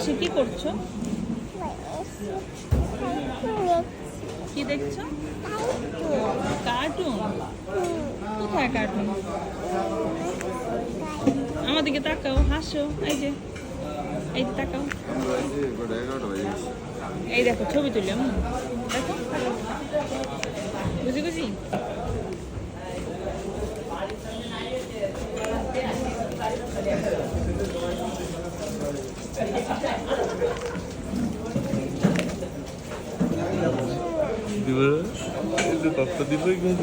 এসে কি করছ? কি দেখছ? কার্টুন কোথায় কার্টুন আমাদেরকে তাকাও, হাসো, এই যে এই যে তাকাও। এই দেখো, ছবি তুলি হুম দেখো। বুঝি বুঝি? দিব একটু তত্ত্ব দিব এখানে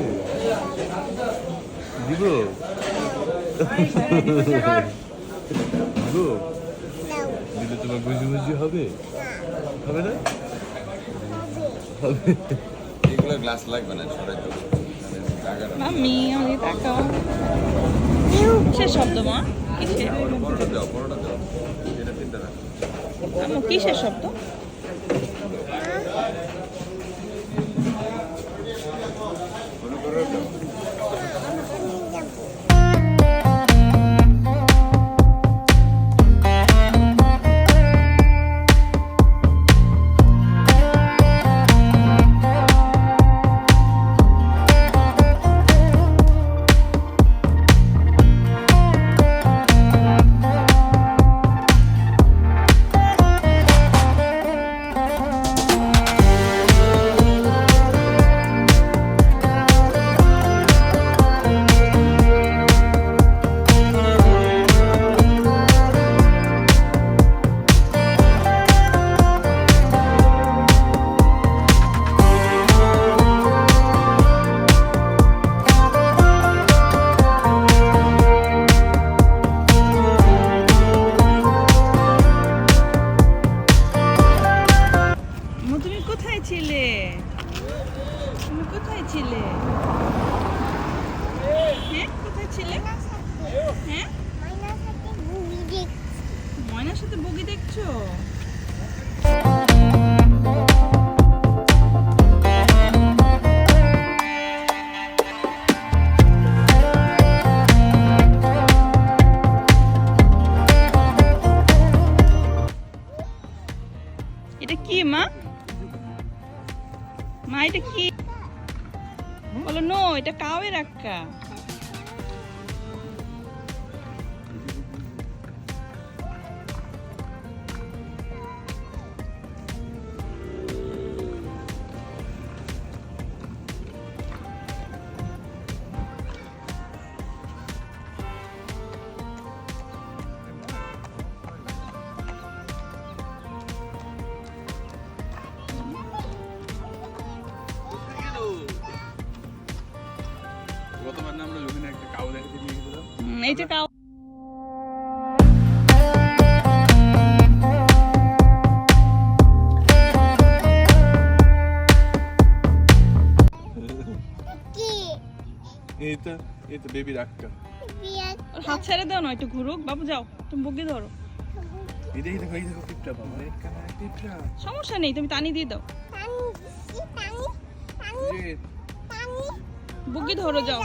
দিব? দিব? দিলে তোমার বুঝি বুঝি হবে? হবে না? হবে। এগুলো গ্লাস লাগবে না সরাই মাম্মি আমার তাকাও কিসের শব্দ মা? বড়টা দাও বড়টা দাও। কিসের শব্দ? বগি এটা কি মা? মা এটা কি? বলো নো এটা কাওয়ের আক্কা। এইটা কাও এই তো এই তো বেবি ওর হাত ছেড়ে দাও না একটু ঘুরুক। বাবু যাও। তুমি বগি ধরো। এই দেখি এই দেখো টিপটা বাবা। কালার টিপটা সমস্যা নেই তুমি টানি দিয়ে দাও। বগি ধরো যাও।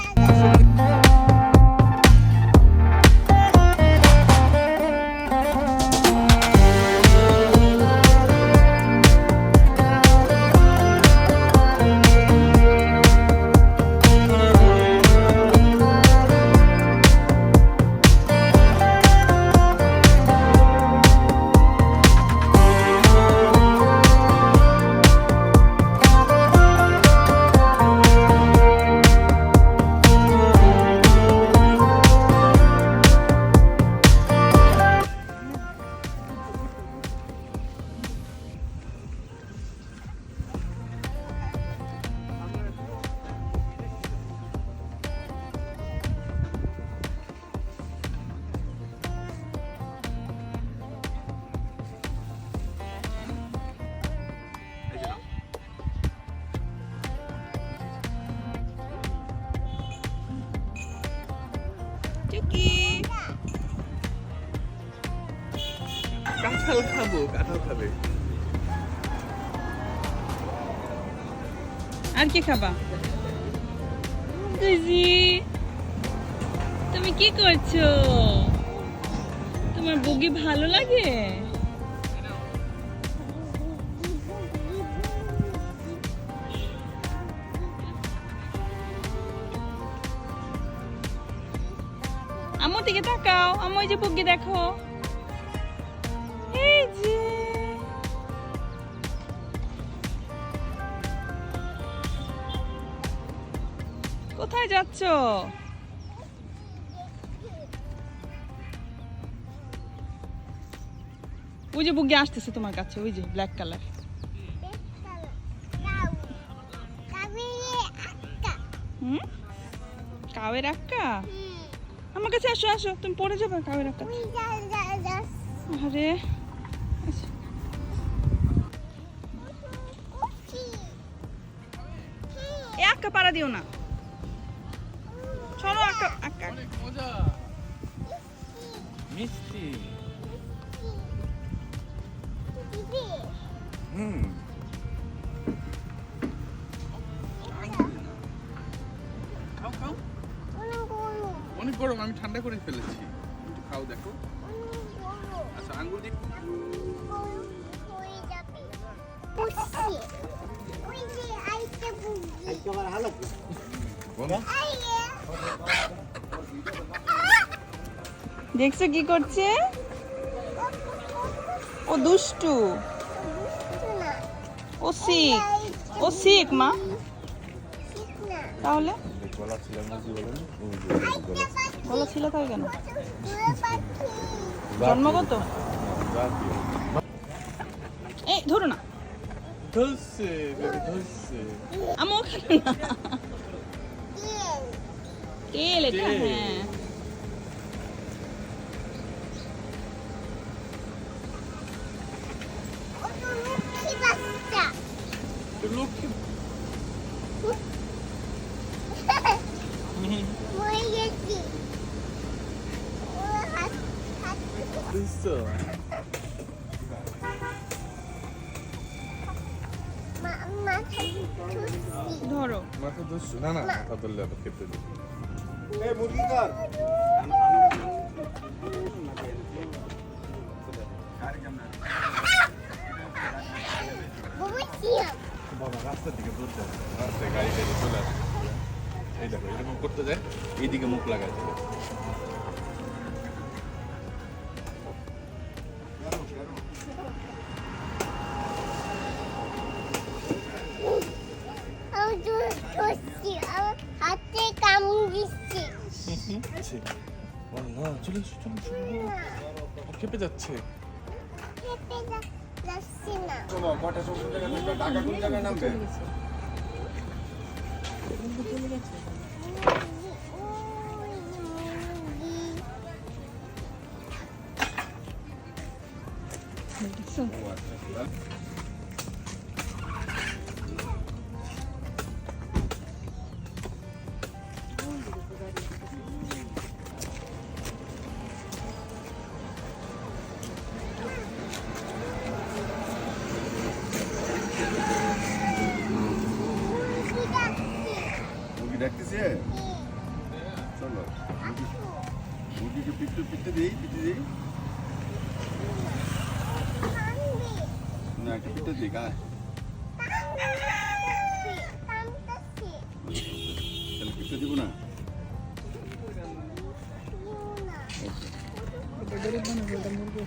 কাঁঠাল খাব, কাঁঠাল খাবে। আর কি খাবা? খুশি তুমি কি করছ? তোমার বগি ভালো লাগে? আমার দিকে তাকাও। আমার যে বগি দেখো। কোথায় যাচ্ছ? ওই যে বুগি আসতেছে তোমার কাছে, ওই যে ব্ল্যাক কালার হুম? আক্কা? আমার কাছে আসো আসো, তুমি পড়ে যাবে কাবের আক্কা। আরে আচ্ছা। এ আক্কা পাড়া দিও না। আক্কা মজা। মিষ্টি। হুম। খাও খাও। অনেক গরম আমি ঠান্ডা করে ফেলেছি। একটু খাও দেখো। আচ্ছা আঙ্গুর দিয়ে দেখছ কি করছে? ও দুষ্টু। ও শিখ। ও শিখ মা। তাহলে? গলা ছিল বলো ছিল তাই কেন? জন্মগত? এই ধরো না। আমও খাবে না। তেল এটা হ্যাঁ। ধরছো ধরো। মাথা ধরছো? না না মাথা ধরলে আবার কেটে দেবে। বাবা রাস্তার দিকে দৌড়তে হবে। রাস্তায় গাড়ি গাড়ি চলে আসে। এই দেখো এরকম করতে যায় এইদিকে মুখ লাগাই 도시 아직 감기씨. 그렇지. 와나 저리 저리 저리. 햇빛 자체. 햇빛 자체나. 저거 뭐다 저거 내가 나가 군장에 남대. 있어. ডাকতেছে চলো মুরগিকে পিটতে পিটতে দিই পিটতে দিই কামড়ি না একটা পিটতে দিই গায়ে কামড়াচ্ছি তাহলে পিটতে দিব না মাইনা ওই যে মুরগি।